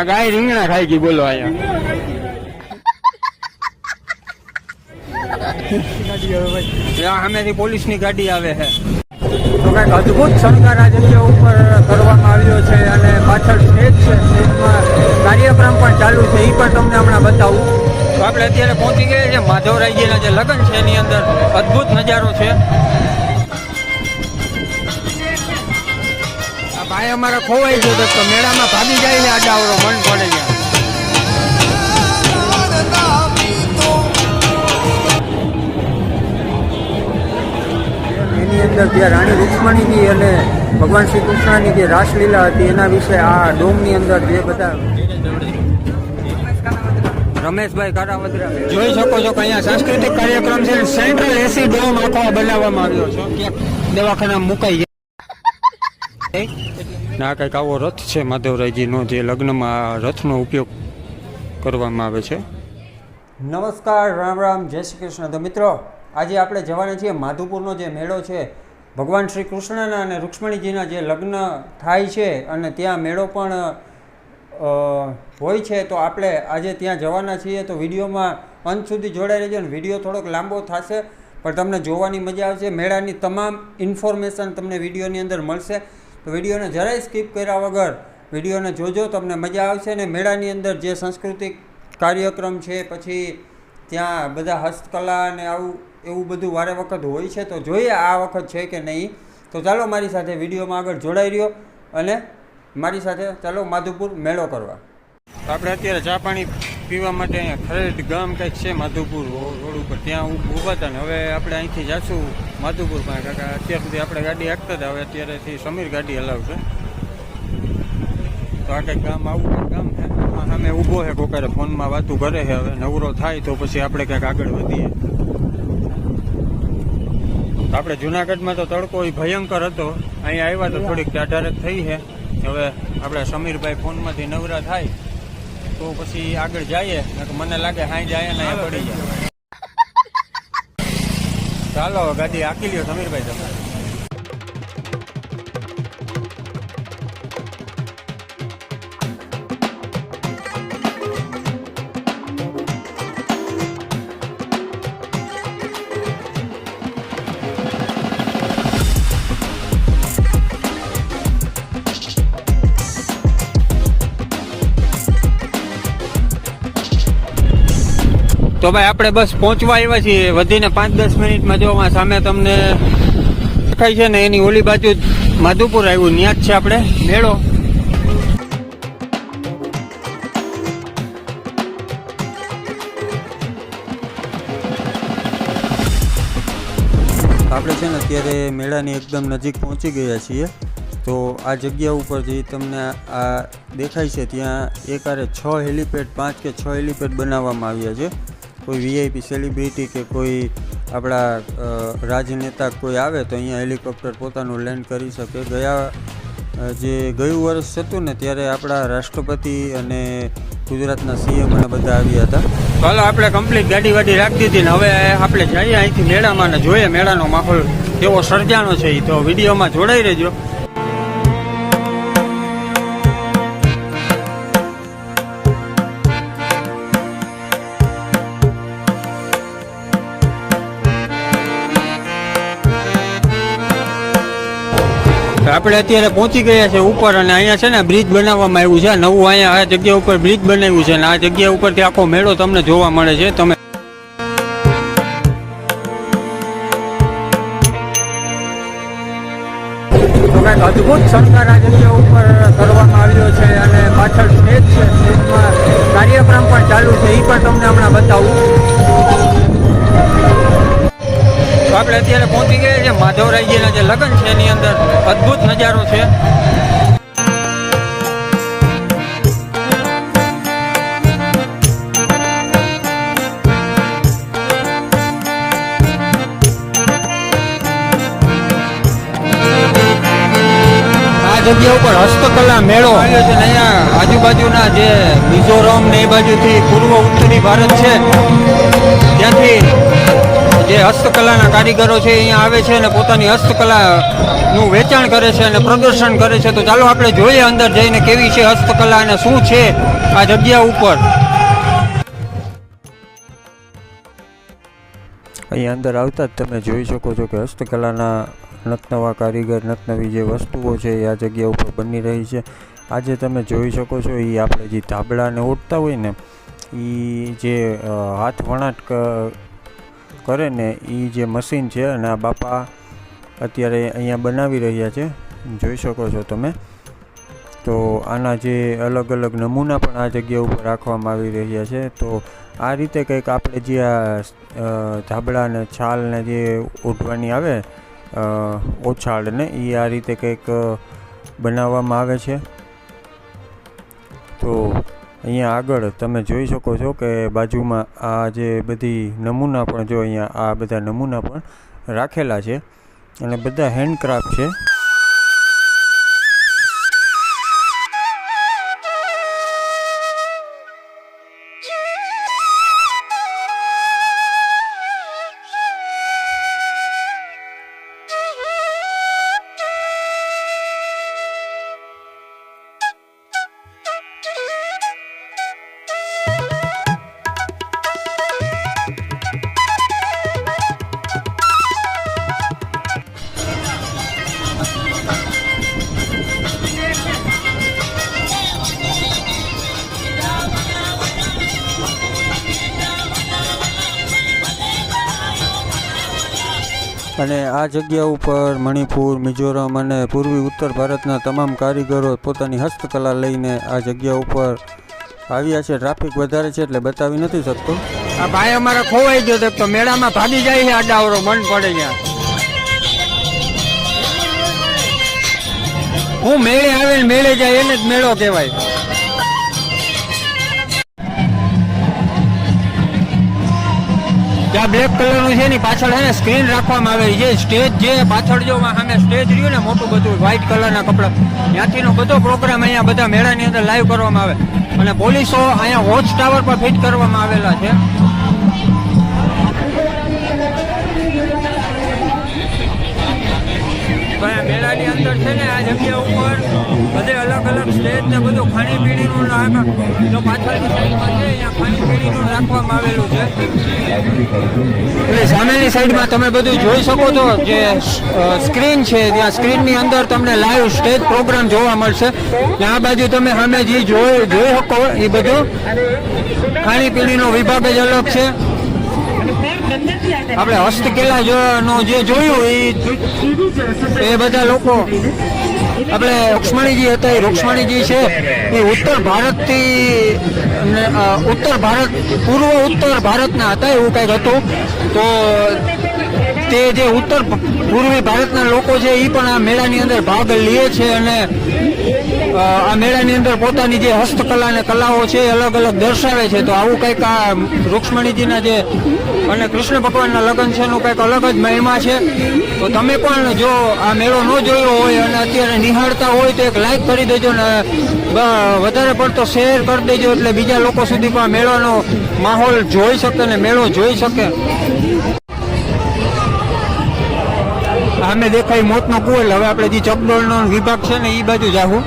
આ ગાય રીંગણા ખાઈ ગઈ, બોલો અહીંયા. ત્યાં પોલીસ પોલીસની ગાડી આવે છે. તો કંઈક અદભુત શણગાર આ જગ્યા ઉપર કરવામાં આવ્યો છે અને પાછળ સ્ટેજ છે, સ્ટેજમાં કાર્યક્રમ પણ ચાલુ છે, એ પણ તમને હમણાં બતાવું. તો આપણે અત્યારે પહોંચી ગયા છે માધવરાયજીના જે લગ્ન છે, એની અંદર અદ્ભુત નજારો છે. ભાઈ અમારા ખોવાઈ ગયો તો મેળામાં ભાગી જાય છે આડાવરો મન પડે છે. એની અંદર ત્યાં રાણી રૂક્ષ્મણીની અને ભગવાન શ્રી કૃષ્ણની જે રાસલીલા હતી એના વિશે આ ડોમની અંદર જે બધા રમેશભાઈ કારાવદરા. જોઈ શકો છો કે અહીંયા સાંસ્કૃતિક કાર્યક્રમ છે સેન્ટ્રલ એસી ડોમ આખો બનાવવામાં આવ્યો છે. દવાખાના મુકાઈ જાય ના કંઈક આવો રથ છે માધવરાયજીનો જે લગ્નમાં રથનો ઉપયોગ કરવામાં આવે છે. નમસ્કાર, રામ રામ, જય શ્રી કૃષ્ણ. તો મિત્રો, આજે આપણે જવાના છીએ માધુપુરનો જે મેળો છે, ભગવાન શ્રી કૃષ્ણના અને રૂક્ષ્મણીજીના જે લગ્ન થાય છે અને ત્યાં મેળો પણ હોય છે, તો આપણે આજે ત્યાં જવાના છીએ. તો વિડીયોમાં અંત સુધી જોડાઈ રહેજો અને વીડિયો થોડોક લાંબો થશે, પણ તમને જોવાની મજા આવશે. મેળાની તમામ ઇન્ફોર્મેશન તમને વિડીયોની અંદર મળશે. તો વિડીયોને જરાય સ્કીપ કર્યા વગર વિડીયોને જોજો, તમને મજા આવશે અને મેળાની અંદર જે સાંસ્કૃતિક કાર્યક્રમ છે, પછી ત્યાં બધા હસ્તકલા અને આવું, એવું બધું વારે વખત હોય છે, તો જોઈએ આ વખત છે કે નહીં. તો ચાલો મારી સાથે વિડીયોમાં આગળ જોડાઈ રહ્યો અને મારી સાથે ચાલો માધુપુર મેળો કરવા. આપણે અત્યારે ચા પાણી પીવા માટે અહીંયા ખરેડ ગામ કંઈક છે, માધુપુર રોડ ઉપર. ત્યાં ઊભા હતા ને હવે આપણે અહીંથી જાશું માધુપુર પાસે. કાકા, અત્યાર સુધી આપણે ગાડી હાંકતા હતા. હવે અત્યારેથી સમીર ગાડી હલાવશે તો આ કંઈક ગામ આવું ગામ છે. સામે ઊભો છે કોકારે. ફોનમાં વાતું કરે છે હવે. નવરો થાય તો પછી આપણે કંઈક આગળ વધીએ. આપણે જુનાગઢમાં તો તડકો એ ભયંકર હતો. અહીંયા આવ્યા તો થોડીક ટાઢારક થઈ છે. હવે આપણે સમીરભાઈ ફોનમાંથી નવરા થાય. તો પછી આગળ જઈએ. મને લાગે હાઈ જાય ને પડી જાય. ચાલો ગાડી હાકી લ્યો સમીરભાઈ તમે તો ભાઈ, આપણે બસ પહોંચવા આવ્યા છીએ. વધીને પાંચ દસ મિનિટમાં જો સામે તમને દેખાય છે ને, એની ઓલી બાજુ માધુપુર આવ્યું. ત્યાં જ છે આપણે. મેળો. આપણે છે ને, અત્યારે મેળાની એકદમ નજીક પહોંચી ગયા છીએ. તો આ જગ્યા ઉપર જે તમને આ દેખાય છે, ત્યાં એકારે છ હેલીપેડ, પાંચ કે છ હેલીપેડ બનાવવામાં આવ્યા છે. કોઈ વીઆઈપી સેલિબ્રિટી કે કોઈ આપણા રાજનેતા કોઈ આવે તો અહીંયા હેલિકોપ્ટર પોતાનું લેન્ડ કરી શકે. ગયા જે ગયું વર્ષ હતું ને ત્યારે આપણા રાષ્ટ્રપતિ અને ગુજરાતના સીએમ અને બધા આવ્યા હતા. ચાલો, આપણે કમ્પ્લીટ ગાડી વાડી રાખી દીધી ને હવે આપણે જઈએ અહીંથી મેળામાં ને જોઈએ મેળાનો માહોલ કેવો સર્જાનો છે એ તો વિડીયોમાં જોડાઈ રહેજો. આપણે અત્યારે પહોંચી ગયા છે ઉપર અને અહીંયા છે ને બ્રિજ બનાવવામાં આવ્યું છે. નવું અહીંયા આ જગ્યા ઉપર બ્રિજ બનાવ્યું છે અને આ જગ્યા ઉપરથી આખો મેળો તમને જોવા મળે છે. તમે અદભુત શણગાર આ જગ્યા ઉપર કરવામાં આવ્યો છે અને પાછળ સ્ટેજ છે. સ્ટેજમાં કાર્યક્રમ પણ ચાલુ છે. એ પણ તમને હમણાં બતાવું. તો આપણે અત્યારે પહોંચી ગયા છે માધવરાયજીના જે લગ્ન છે એની અંદર અદ્ભુત નજારો છે. આ જગ્યા ઉપર હસ્તકલા મેળો. આવ્યો છે ને અહીંયા આજુબાજુના જે મિઝોરમ ને એ બાજુથી પૂર્વ ઉત્તરી ભારત છે. ત્યાંથી જે હસ્તકલાના કારીગરો છે અહીંયા આવે છે અને પોતાની હસ્તકલાનું વેચાણ કરે છે અને પ્રદર્શન કરે છે. તો ચાલો આપણે જોઈએ અંદર જઈને કેવી છે હસ્તકલા અને શું છે આ જગ્યા ઉપર. અહીંયા અંદર આવતા જ તમે જોઈ શકો છો કે હસ્તકલાના નતનવા કારીગર, નતનવી જે વસ્તુઓ છે એ આ જગ્યા ઉપર બની રહી છે. આજે તમે જોઈ શકો છો એ આપણે જે ધાબળાને ઓટતા હોય ને એ જે હાથ વણાટ કરે ને એ જે મશીન છે અને આ બાપા અત્યારે અહીંયા બનાવી રહ્યા છે, જોઈ શકો છો તમે. તો આના જે અલગ અલગ નમૂના પણ આ જગ્યા ઉપર રાખવામાં આવી રહ્યા છે. તો આ રીતે કંઈક આપણે જે આ ધાબળાને ધાબળા ને છાલ જે ઓઢવાની આવે ઓછાળને એ આ રીતે કંઈક બનાવવામાં આવે છે. તો અહીંયા આગળ તમે જોઈ શકો છો કે બાજુમાં આ જે બધી નમૂના પણ જો અહીંયા આ બધા નમૂના પણ રાખેલા છે. અને બધા હેન્ડક્રાફ્ટ છે. આ જગ્યા ઉપર મણિપુર, મિઝોરમ અને પૂર્વી ઉત્તર ભારતના તમામ કારીગરો પોતાની હસ્તકલા લઈને આ જગ્યા ઉપર આવ્યા છે. ટ્રાફિક વધારે છે એટલે બતાવી નથી શકતો. આ ભાઈ અમારે ખોવાઈ ગયો તો મેળામાં ભાગી જાય છે આડાવરો, મન પડે ત્યાં હું મેળે આવે મેળે જાય, એને જ મેળો કહેવાય. ત્યાં બ્લેક કલરનું છે ને પાછળ છે ને સ્ક્રીન રાખવામાં આવેલી છે સ્ટેજ જે પાછળ જો સામે સ્ટેજ રહ્યું ને, મોટું બધું વ્હાઇટ કલરના કપડાં. ત્યાંથીનો બધો પ્રોગ્રામ અહીંયા બધા મેળાની અંદર લાઈવ કરવામાં આવે. અને પોલીસો અહીંયા વોચ ટાવર પર ફિટ કરવામાં આવેલા છે. મેળાની અંદર છે ને, આ જગ્યા ઉપર બધે અલગ અલગ સ્ટેજ ને બધું ખાણીપીણીનું જો પાછળની આવેલું છે. એટલે સામેની સાઈડમાં તમે બધું જોઈ શકો છો જે સ્ક્રીન છે, ત્યાં સ્ક્રીનની અંદર તમને લાઈવ સ્ટેજ પ્રોગ્રામ જોવા મળશે. ત્યાં બાજુ તમે સામે જે જોઈ જોઈ શકો, એ બધું ખાણીપીણીનો વિભાગ જ અલગ છે. આપણે હસ્તકલા જો જોયું એ બધા લોકો આપણે રૂક્ષ્મણીજી હતા, એ રૂક્ષ્મણીજી છે. એ ઉત્તર ભારતથી ઉત્તર ભારત, પૂર્વ ઉત્તર ભારતના હતા એવું કંઈક હતું. તો તે જે ઉત્તર પૂર્વી ભારતના લોકો છે એ પણ આ મેળાની અંદર ભાગ લે છે અને આ મેળાની અંદર પોતાની જે હસ્તકલા અને કલાઓ છે, એ અલગ અલગ દર્શાવે છે. તો આવું કંઈક આ રૂક્ષ્મણીજીના જે અને કૃષ્ણ ભગવાનના લગ્ન છે, એનું કંઈક અલગ જ મહિમા છે. તો તમે પણ જો આ મેળો ન જોયો હોય અને અત્યારે નિહાળતા હોય, તો એક લાઈક કરી દેજો ને વધારે પડતો શેર કરી દેજો, એટલે બીજા લોકો સુધી પણ મેળાનો માહોલ જોઈ શકે ને મેળો જોઈ શકે. સામે દેખાય મોતનો કુવેલ. હવે આપણે જે ચકડોળનો વિભાગ છે ને એ બાજુ જાવું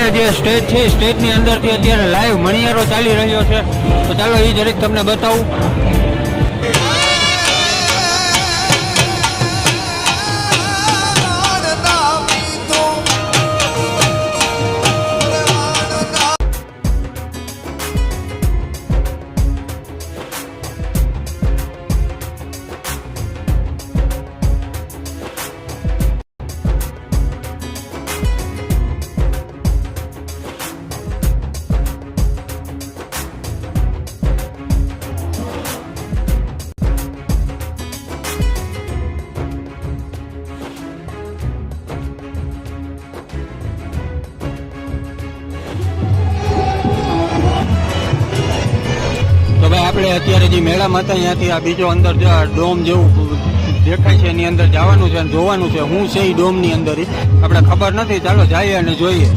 સામે જે સ્ટેજ છે સ્ટેજની અંદરથી અત્યારે લાઈવ મણિયારો ચાલી રહ્યો છે. તો ચાલો એ જરીક તમને બતાવું. અત્યારે જે મેળામાં હતા ત્યાંથી આ બીજો અંદર ડોમ જેવું દેખાય છે, એની અંદર જવાનું છે અને જોવાનું છે હું છે એ ડોમની અંદર. આપણે ખબર નથી ચાલો, જઈએ અને જોઈએ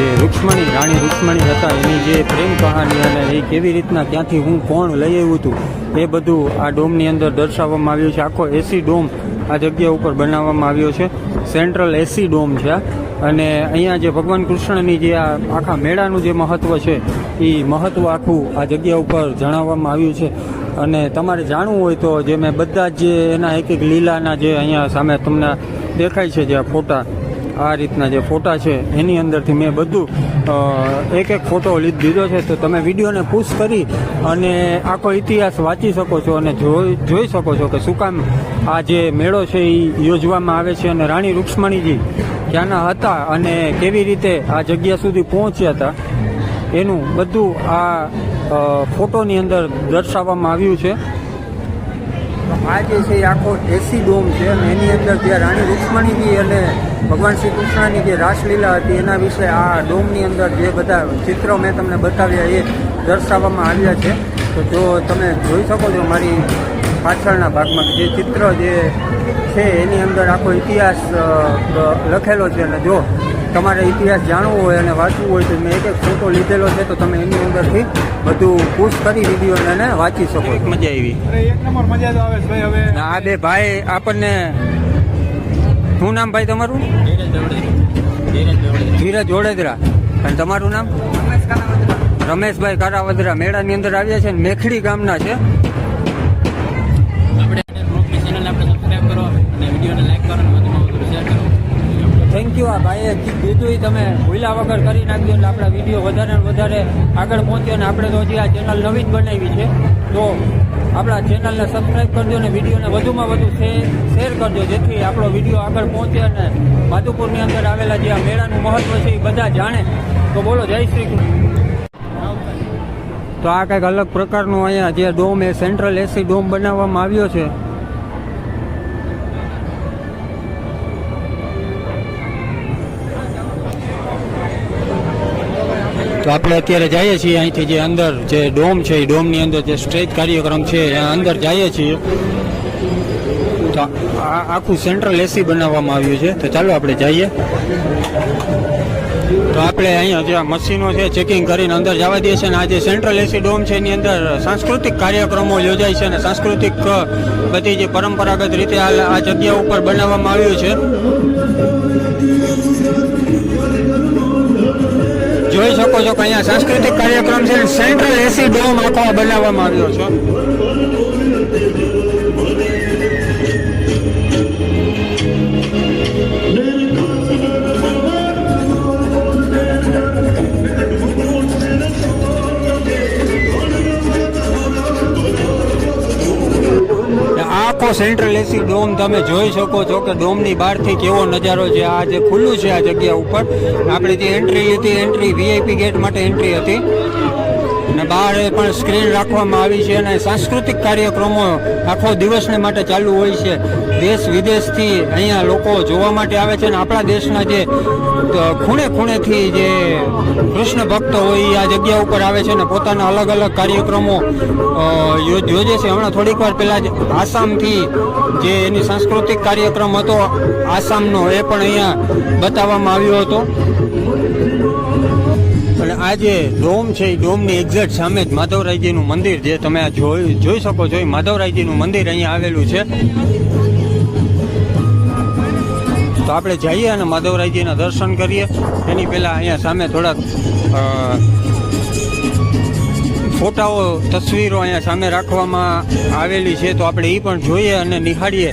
જે રૂક્ષ્મણી રાણી રૂક્ષ્મણી હતા, એની જે પ્રેમ કહાની અને એ કેવી રીતના ત્યાંથી હું કોણ લઈ આવ્યું હતું, એ બધું આ ડોમની અંદર દર્શાવવામાં આવ્યું છે. આખો એસી ડોમ આ જગ્યા ઉપર બનાવવામાં આવ્યો છે. સેન્ટ્રલ એસી ડોમ છે. અને અહીંયા જે ભગવાન કૃષ્ણની જે આ આખા મેળાનું જે મહત્વ છે, એ મહત્વ આખું આ જગ્યા ઉપર જણાવવામાં આવ્યું છે. અને તમારે જાણવું હોય તો જે મેં બધા જ જે એના એક એક લીલાના જે અહીંયા સામે તમને દેખાય છે જે આ ફોટા આ રીતના જે ફોટા છે, એની અંદરથી મેં બધું એક એક ફોટો લીધ દીધો છે. તો તમે વિડીયોને પુશ કરી અને આખો ઇતિહાસ વાંચી શકો છો અને જોઈ જોઈ શકો છો કે શું કામ આ જે મેળો છે એ યોજવામાં આવે છે અને રાણી રૂક્ષ્મણીજી ત્યાંના હતા અને કેવી રીતે આ જગ્યા સુધી પહોંચ્યા હતા, એનું બધું આ ફોટોની અંદર દર્શાવવામાં આવ્યું છે. આ જે છે એ આખો એસી ડોમ છે અને એની અંદર જે રાણી રૂક્ષ્મણીજી અને ભગવાન શ્રી કૃષ્ણની જે રાસલીલા હતી, એના વિશે આ ડોમની અંદર જે બધા ચિત્રો મેં તમને બતાવ્યા એ દર્શાવવામાં આવ્યા છે. તો જો તમે જોઈ શકો છો મારી પાછળના ભાગમાં જે ચિત્ર જે છે, એની અંદર આખો ઇતિહાસ લખેલો છે અને જો તમારે ઇતિહાસ જાણવો હોય અને વાંચવું હોય તો મેં એક એક ફોટો લીધેલો છે તો તમે એની અંદરથી બધું પુશ કરી વિડીયોને એને વાંચી શકો મજા આવી. અરે એક નંબર મજા તો આવે ભાઈ હવે. આ બે ભાઈ આપણને શું નામ ભાઈ તમારું? ધીરજ જોડેદરા અને તમારું નામ? રમેશભાઈ કારાવદરા મેળાની અંદર આવ્યા છે ને મેખડી ગામના છે. આ ભાઈએ કીધું તમે ભૂલા વગર કરી નાખ્યો એટલે આપણા વીડિયો વધારે ને વધારે આગળ પહોંચ્યો અને આપણે તો હજી આ ચેનલ નવી જ બનાવી છે. તો આપણા ચેનલને સબસ્ક્રાઈબ કરજો અને વિડીયોને વધુમાં વધુ શેર કરજો, જેથી આપણો વીડિયો આગળ પહોંચે અને માધુપુરની અંદર આવેલા જે આ મેળાનું મહત્વ છે એ બધા જાણે. તો બોલો, જય શ્રી કૃષ્ણ. તો આ કંઈક અલગ પ્રકારનું અહીંયા જે ડોમ એ સેન્ટ્રલ એસી ડોમ બનાવવામાં આવ્યો છે. તો આપણે અત્યારે જઈએ છીએ અહીંથી જે અંદર જે ડોમ છે, એ ડોમની અંદર જે સ્ટેજ કાર્યક્રમ છે, એ અંદર જઈએ છીએ. તો આ આખું સેન્ટ્રલ એસી બનાવવામાં આવ્યું છે. તો ચાલો આપણે જઈએ. તો આપણે અહીંયા જે મશીનો છે ચેકિંગ કરીને અંદર જવા દઈએ છીએ અને આ જે સેન્ટ્રલ એસી ડોમ છે, એની અંદર સાંસ્કૃતિક કાર્યક્રમો યોજાય છે અને સાંસ્કૃતિક બધી જે પરંપરાગત રીતે આ જગ્યા ઉપર બનાવવામાં આવ્યું છે. જોઈ શકો છો કે અહીંયા સાંસ્કૃતિક કાર્યક્રમ છે. સેન્ટ્રલ એસી ડોમ આખો બનાવવામાં આવ્યો છે. સેન્ટ્રલ એસી ડોમ તમે જોઈ શકો છો કે ડોમની બહારથી કેવો નજારો છે. આ જે ખુલ્લું છે આ જગ્યા ઉપર, આપણે જે એન્ટ્રી લીધી એન્ટ્રી વીઆઈપી ગેટ માટે એન્ટ્રી હતી. અને બહાર પણ સ્ક્રીન રાખવામાં આવી છે અને સાંસ્કૃતિક કાર્યક્રમો આખો દિવસને માટે ચાલુ હોય છે. દેશ વિદેશથી અહીંયા લોકો જોવા માટે આવે છે અને આપણા દેશના જે ખૂણે ખૂણેથી જે કૃષ્ણ ભક્તો હોય એ આ જગ્યા ઉપર આવે છે અને પોતાના અલગ અલગ કાર્યક્રમો યોજે છે. હમણાં થોડીક વાર પહેલાં જ આસામથી જે એની સાંસ્કૃતિક કાર્યક્રમ હતો, આસામનો, એ પણ અહીંયા બતાવવામાં આવ્યો હતો. અને આ જે ડોમ છે એ ડોમની એક્ઝેક્ટ સામે જ માધવરાયજીનું મંદિર, જે તમે આ જોઈ જોઈ શકો છો એ માધવરાયજીનું મંદિર અહીંયા આવેલું છે. તો આપણે જઈએ અને માધવરાયજીના દર્શન કરીએ. એની પહેલાં અહીંયા સામે થોડાક ફોટાઓ, તસવીરો અહીંયા સામે રાખવામાં આવેલી છે, તો આપણે એ પણ જોઈએ અને નિહાળીએ.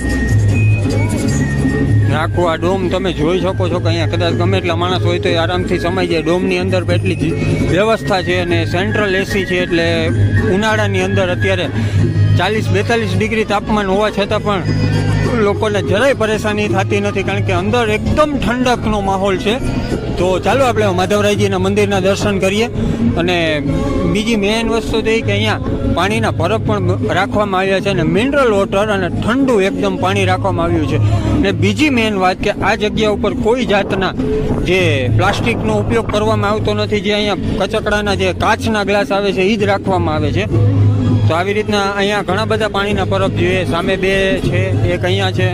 આખું આ ડોમ તમે જોઈ શકો છો કે અહીંયા કદાચ ગમે એટલા માણસ હોય તો એ આરામથી સમાઈ જાય. ડોમની અંદર એટલી વ્યવસ્થા છે અને સેન્ટ્રલ એસી છે એટલે ઉનાળાની અંદર અત્યારે ચાલીસ બેતાલીસ ડિગ્રી તાપમાન હોવા છતાં પણ લોકોને જરાય પરેશાની થતી નથી, કારણ કે અંદર એકદમ ઠંડકનો માહોલ છે. તો ચાલો આપણે માધવરાયજીના મંદિરના દર્શન કરીએ. અને બીજી મેઇન વસ્તુ તો એ કે અહીંયા પાણીના બરફ પણ રાખવામાં આવ્યા છે અને મિનરલ વોટર અને ઠંડુ એકદમ પાણી રાખવામાં આવ્યું છે. અને બીજી મેઇન વાત કે આ જગ્યા ઉપર કોઈ જાતના જે પ્લાસ્ટિકનો ઉપયોગ કરવામાં આવતો નથી, જે અહીંયા કચકડાના જે કાચના ગ્લાસ આવે છે એ જ રાખવામાં આવે છે. તો આવી રીતના અહીંયા ઘણા બધા પાણીના પરબ જોઈએ. સામે બે છે, એક અહીંયા છે.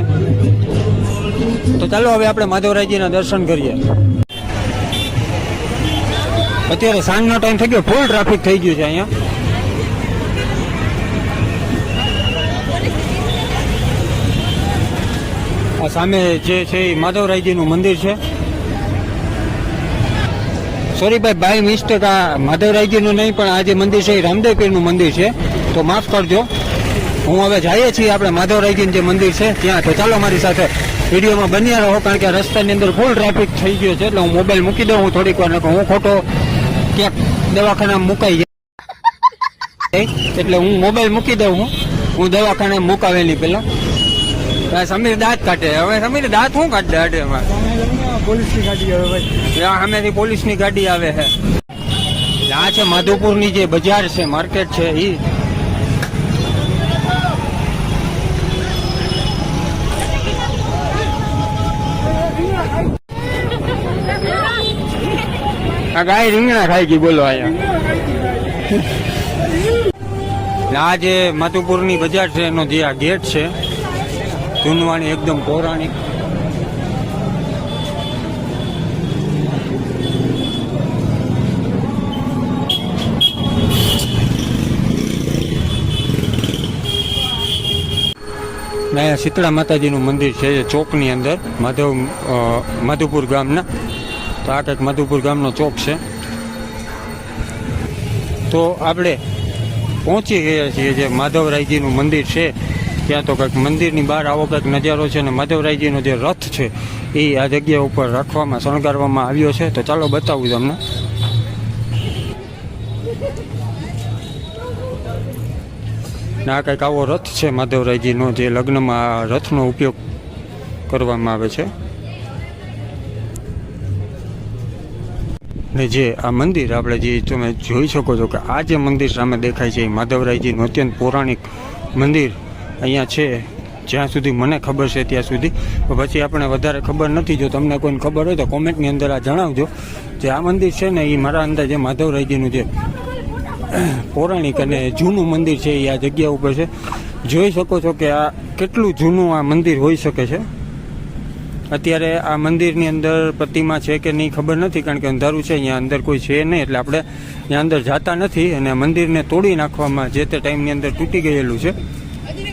તો ચાલો હવે આપણે માધવરાયજીના દર્શન કરીએ. અત્યારે સાંજનો ટાઈમ થઈ ગયો. ફૂલ ટ્રાફિક થઈ ગયું છે અહીંયા. સામે જે છે એ માધવરાયજીનું મંદિર છે. સોરી ભાઈ મિસ્ટેક આ માધવરાયજીનું નહીં, પણ આ જે મંદિર છે, એ રામદેવ પીરનું મંદિર છે. તો માફ કરજો. હું હવે જઈએ છીએ આપણે માધવરાયજીનું જે મંદિર છે, ત્યાં. તો ચાલો મારી સાથે વિડીયોમાં બન્યા રહો, કારણ કે રસ્તાની અંદર ફૂલ ટ્રાફિક થઈ ગયો છે, એટલે હું મોબાઈલ મૂકી દઉં, હું થોડીક વાર હું ખોટો ક્યાંક દવાખાનામાં મુકાઈ જાય. એટલે હું મોબાઈલ મૂકી દઉં હું. હું દવાખાને મુકાવેલી પેલા. સમીર દાંત કાઢે. હવે સમીર, દાંત શું કાઢે અઢે પોલીસની ગાડી આવે ભાઈ. ત્યાં સામેથી પોલીસની ગાડી આવે છે આ છે માધુપુરની જે બજાર છે, માર્કેટ છે એ આ ગાય રીંગણા ખાઈ ગઈ, બોલો અહીંયા. આ જે માધુપુરની બજાર છે, એનો જે આ ગેટ છે, જૂનવાણી એકદમ પૌરાણિક. અહીંયા શીતળા માતાજીનું મંદિર છે જે ચોકની અંદર, માધવ માધુપુર ગામના. તો આ કંઈક માધુપુર ગામનો ચોક છે. તો આપણે પહોંચી ગયા છીએ જે માધવરાયજીનું મંદિર છે. ત્યાં તો કંઈક મંદિરની બહાર આવો કંઈક નજારો છે અને માધવરાયજીનો જે રથ છે, એ આ જગ્યા ઉપર રાખવામાં, શણગારવામાં આવ્યો છે. તો ચાલો બતાવું તમને. ને આ કંઈક આવો રથ છે માધવરાયજીનો, જે લગ્નમાં રથનો ઉપયોગ કરવામાં આવે છે. ને જે આ મંદિર આપણે જે તમે જોઈ શકો છો કે આ જે મંદિર સામે દેખાય છે એ માધવરાયજીનું અત્યંત પૌરાણિક મંદિર અહીંયા છે, જ્યાં સુધી મને ખબર છે ત્યાં સુધી. પછી આપણે વધારે ખબર નથી, જો તમને કોઈને ખબર હોય તો કોમેન્ટની અંદર આ જણાવજો. જે આ મંદિર છે ને એ મારા અંદાજે માધવરાયજીનું જે પૌરાણિક અને જૂનું મંદિર છે એ આ જગ્યા ઉપર છે. જોઈ શકો છો કે આ કેટલું જૂનું આ મંદિર હોઈ શકે છે. અત્યારે આ મંદિરની અંદર પ્રતિમા છે કે નહીં ખબર નથી, કારણ કે અંધારું છે, અહીંયા અંદર કોઈ છે નહીં, એટલે આપણે અહીંયા અંદર જતા નથી અને મંદિરને તોડી નાખવામાં જે તે ટાઈમની અંદર તૂટી ગયેલું છે.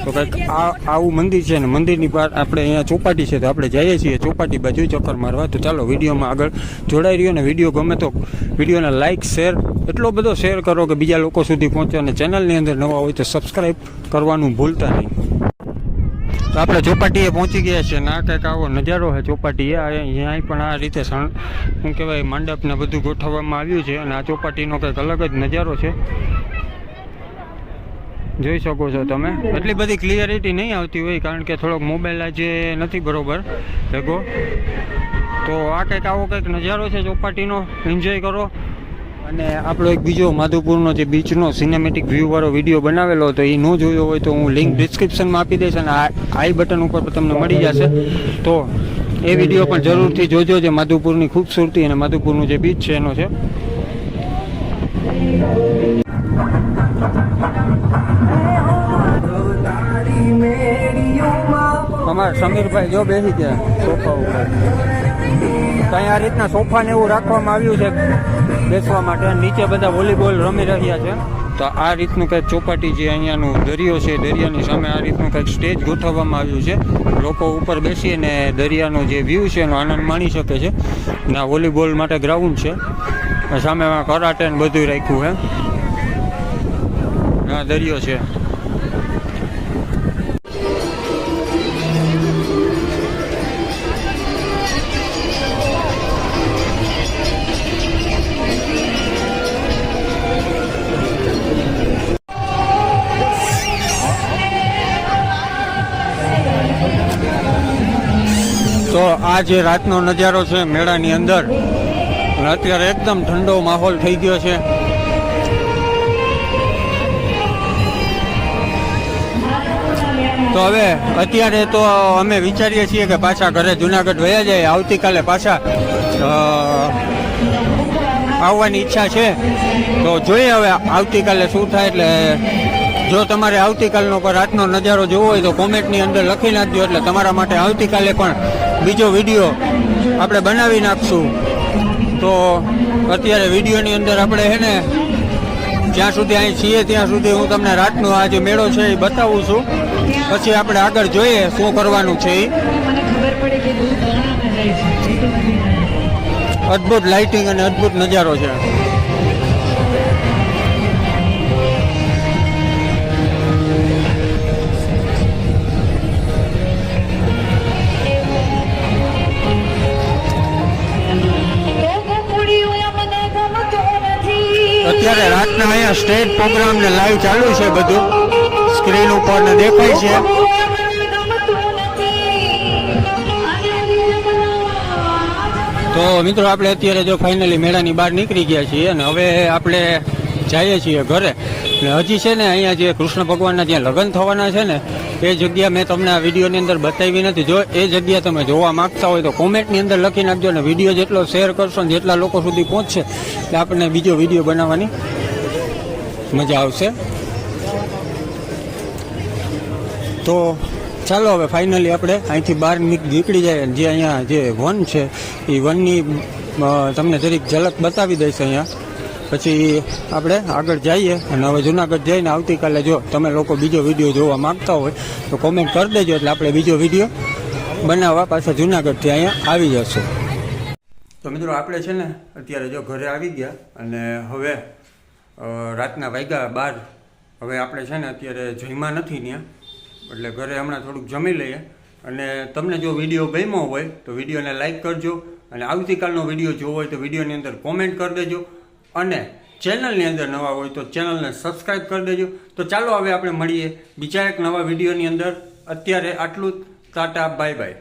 તો કંઈક આ આવું મંદિર છે ને, મંદિરની બહાર આપણે અહીંયા ચોપાટી છે તો આપણે જઈએ છીએ ચોપાટી બાજુ ચક્કર મારવા. તો ચાલો, વિડીયોમાં આગળ જોડાઈ રહ્યો ને, વીડિયો ગમે તો વિડીયોને લાઇક શેર એટલો બધો શેર કરો કે બીજા લોકો સુધી પહોંચે અને ચેનલની અંદર નવા હોય તો સબસ્ક્રાઈબ કરવાનું ભૂલતા નહીં. તો આપણે ચોપાટીએ પહોંચી ગયા છીએ ના કંઈક આવો નજારો છે ચોપાટીએ. અહીંયા પણ આ રીતે શું કહેવાય, મંડપને બધું ગોઠવવામાં આવ્યું છે અને આ ચોપાટીનો કંઈક અલગ જ નજારો છે. જોઈ શકો છો તમે. એટલી બધી ક્લિયરિટી નહીં આવતી હોય, કારણ કે થોડોક મોબાઈલ આજે નથી બરોબર, ભેગો. તો આ કંઈક આવો કંઈક નજારો છે, ચોપાટીનો. એન્જોય કરો. અને આપણો એક બીજો માધુપુરનો જે બીચનો સિનેમેટિક વ્યૂવાળો વીડિયો બનાવેલો હતો, એ ન જોયો હોય તો હું લિંક ડિસ્ક્રિપ્શનમાં આપી દઈશ અને આઈ બટન ઉપર તમને મળી જશે. તો એ વીડિયો પણ જરૂરથી જોજો જે માધુપુરની ખૂબસૂરતી અને માધુપુરનું જે બીચ છે, એનો છે. સમીરભાઈ જો બેસી ગયા સોફા ઉપર. ત્યાં આ રીતના સોફા ને એવું રાખવામાં આવ્યું છે બેસવા માટે. નીચે બધા વોલીબોલ રમી રહ્યા છે. તો આ રીતનું કંઈક ચોપાટી જે અહીંયાનું દરિયો છે, દરિયાની સામે આ રીતનું કંઈક સ્ટેજ ગોઠવવામાં આવ્યું છે. લોકો ઉપર બેસી અને દરિયાનો જે વ્યૂ છે એનો આનંદ માણી શકે છે. આ વોલીબોલ માટે ગ્રાઉન્ડ છે. સામે કરાટે ને બધું રાખ્યું છે. આ દરિયો છે. આ જે રાતનો નજારો છે મેળાની અંદર, અત્યારે એકદમ ઠંડો માહોલ થઈ ગયો છે. તો હવે અત્યારે તો અમે વિચારીએ છીએ કે પાછા ઘરે જુનાગઢ વયા જાય, આવતીકાલે પાછા આવવાની ઈચ્છા છે. તો જોઈએ હવે આવતીકાલે શું થાય એટલે, જો તમારે આવતીકાલનો રાતનો નજારો જોવો હોય તો કોમેન્ટની અંદર લખી નાખજો એટલે તમારા માટે આવતીકાલે પણ બીજો વીડિયો આપણે બનાવી નાખશું. તો અત્યારે વિડીયોની અંદર આપણે હે ને, જ્યાં સુધી અહીં છીએ ત્યાં સુધી હું તમને રાતનો આ જે મેળો છે એ બતાવું છું. પછી આપણે આગળ જોઈએ શું કરવાનું છે એ. અદ્ભુત લાઇટિંગ અને અદ્ભુત નજારો છે. અત્યારે રાતના અહીંયા સ્ટેજ પ્રોગ્રામ ને લાઈવ ચાલુ છે બધું. સ્ક્રીન ઉપર ને દેખાય છે. તો મિત્રો આપણે અત્યારે જો ફાઇનલી મેળાની બહાર નીકળી ગયા છીએ અને હવે આપણે જઈએ છીએ ઘરે. ને હજી છે ને અહીંયા જે કૃષ્ણ ભગવાનના જ્યાં લગ્ન થવાના છે ને એ જગ્યા મેં તમને આ વિડીયોની અંદર બતાવી નથી. જો એ જગ્યા તમે જોવા માંગતા હોય તો કોમેન્ટની અંદર લખી નાખજો અને વીડિયો જેટલો શેર કરશો ને જેટલા લોકો સુધી પહોંચશે, એટલે આપણને બીજો વીડિયો બનાવવાની મજા આવશે. તો ચાલો હવે ફાઇનલી આપણે અહીંથી બહાર નીક- નીકળી જાય જે અહીંયા જે વન છે, એ વનની તમને જરીક ઝલક બતાવી દઈશ અહીંયા. પછી આપણે આગળ જઈએ અને હવે જુનાગઢ જઈને આવતીકાલે જો તમે લોકો બીજો વીડિયો જોવા માંગતા હોય તો કોમેન્ટ કરી દેજો એટલે આપણે બીજો વીડિયો બનાવવા પાછા જુનાગઢથી અહીંયા આવી જશું. તો મિત્રો આપણે છે ને અત્યારે જો ઘરે આવી ગયા અને હવે રાતના વાગ્યા બાર. હવે આપણે છે ને અત્યારે જમ્યા નથી ત્યાં, એટલે ઘરે હમણાં થોડુંક જમી લઈએ. અને તમને જો વીડિયો ગમ્યો હોય તો વિડીયોને લાઇક કરજો અને આવતીકાલનો વીડિયો જોવો હોય તો વિડીયોની અંદર કોમેન્ટ કરી દેજો. અને ચેનલની અંદર નવા હોય તો ચેનલને સબસ્ક્રાઈબ કરી દેજો. તો ચાલો હવે આપણે મળીએ બીજા એક નવા વિડીયોની અંદર. અત્યારે આટલું ટાટા બાય બાય